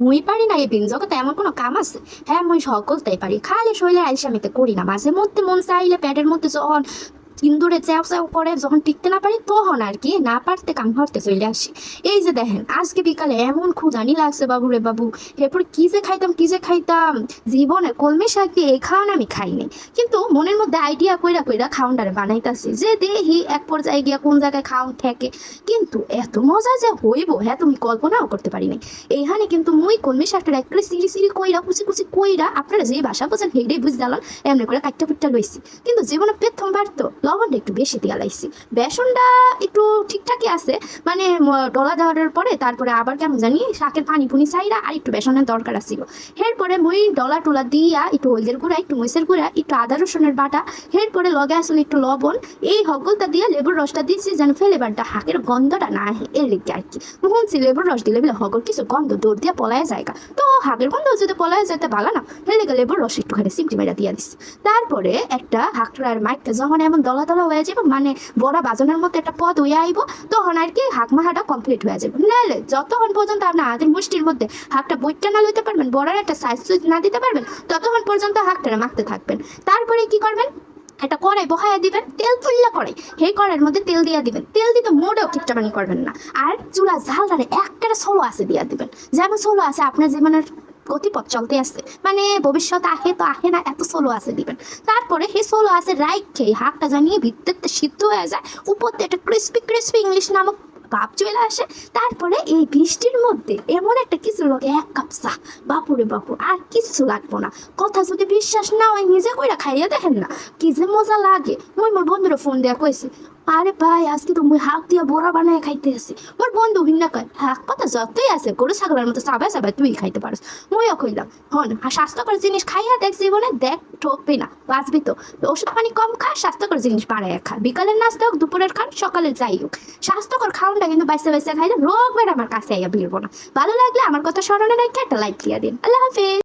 মুই পারি না এই বিল জগতে এমন কোনো কাম আছে? হ্যাঁ মুই সকলটাই পারি। খালি শৈলে তো করি না, মাঝে মধ্যে মন চাইলে পেটের মধ্যে যখন ইন্দুরে চ্যাও চ্যাও করে যখন টিকতে না পারি তখন আর কি না পারতে কাম করতে চলে আসি। এই যে দেখেন, আজকে বিকালে এমন ক্ষুদানি লাগছে বাবু রে বাবু। এরপর কি যে খাইতাম, কি যে খাইতাম? জীবনে কলমি শাক দিয়ে এই খাওয়ান আমি খাইনি কিন্তু মনের মধ্যে আইডিয়া কইরা কইরা খাউন্ডারে বানাইতাছি যে দেহি এক পর্যায়ে গিয়া কোন জায়গায় খাউন থাকে কিন্তু এত মজা যে হইব হ্যাঁ তুমি কল্পনাও করতে পারি নাই। এইখানে কিন্তু মুই কলমি শাকটা একবারে সিঁড়ি সিঁড়ি কইরা, কুচি কুচি কইরা আপনারা যে ভাষা বোঝেন হেডেই বুঝ দিলাম এমনি করে কাটটা ফুটটা লইছি। কিন্তু জীবনে প্রথমবার তো লবণটা একটু বেশি দিয়া লাইছি বেসনটা একটু ঠিকঠাকই আছে মানে ডলা দেওয়ার পরে তারপরে আবার কেমন জানি শাকের পানি পুনি চাইরা আর একটু বেসনের দরকার আছিল। এরপরে মুই ডলা টলা দিয়া একটু হলদের গুঁড়া, একটু মরিচের গুঁড়া, একটু আদা, রসুনের বাটা, এরপরে লগে আসলে একটু লবণ। এই হগলটা দিয়ে লেবুর রসটা দিয়েছি যেন ফ্লেভারটা হাকের গন্ধটা না আহে, এর লিখে আর কি। শুনছি লেবুর রস দিলে বলে হগল কিছু গন্ধ দৌড় দিয়ে পলায় জায়গা তো হাকের গন্ধ যদি পলায় যেতে ভালো না, এর লিগে লেবুর রস একটুখানি সিমটি মেরা দিয়ে দিছি। তারপরে একটা হাকড়ার মাইকটা যখন এমন দলা দলা হয়ে যাবে মানে বড় বাজনের মতো একটা পদ হয়ে আইব, তখন আর কি হাক মাহাটা কমপ্লিট হয়ে যাবে। নাহলে যতক্ষণ পর্যন্ত আপনার হাতের মুষ্টির মধ্যে হাকটা বইটা না লইতে পারবেন, বড়ার একটা সাইজ সুইজ না দিতে পারবেন, ততক্ষণ পর্যন্ত হাকটা মাখতে থাকবেন। তারপরে কি করবেন? একটা কড়াই বহায়া দিবেন, তেল তুললে কড়াই, সেই কড়াইয়ের মধ্যে তেল দিয়ে দিবেন। তেল দিতে মোটেও কিপটামানি করবেন না। আর চুলা ঝালটারে একটা সোলো আছে দিয়ে দিবেন। যেমন সোলো আছে আপনার জীবনের গতিপথ চলতে আসছে মানে ভবিষ্যৎ আহে তো আহে না, এত সোলো আছে দিবেন। তারপরে সেই সোলো আছে রাইট খেয়ে হাকটা জানিয়ে ভিত্তিতে সিদ্ধ হয়ে যায়। উপর একটা ক্রিস্পি ক্রিস্পি ইংলিশ নামক ভাব চলে আসে। তারপরে এই বৃষ্টির মধ্যে এমন একটা কিছু লোকে, এক কাপ চা। বাপুরে বাপু, আর কিছু লাগবো না। কথা যদি বিশ্বাস না হয়, নিজে কইরা খাইয়া দেখেন না। কি যে মজা লাগে। মই মোর বন্ধুরা ফোন দেয়া কইছে, আরে ভাই, আজকে তো মুই হাক দিয়া বড়া বানায় খাইতে আসি। মোর বন্ধু ভিন্না কয়, হাক পাতা যতই আছে, গরু, ছাগলের মতো চাবাই চাবাই তুই খাইতে পারিস। মুইও কইলাম, হন, আর স্বাস্থ্যকর জিনিস খাইয়া দেখ জীবনে, দেখ ঠকবি না, বাঁচবি তো। ওষুধ পানি কম খা, স্বাস্থ্যকর জিনিস বাড়ায় খা। বিকালের নাস্তা হোক, দুপুরের খান, সকালে যাই হোক। স্বাস্থ্যকর খাওয়ানটা কিন্তু বাইসে বাইসে খাইলে রোগ আমার কাছে আইয়া ভিড়বো না। ভালো লাগলে আমার কথা স্মরণে রেখে একটা লাইক দিয়ে দিন। আল্লাহ হাফিজ।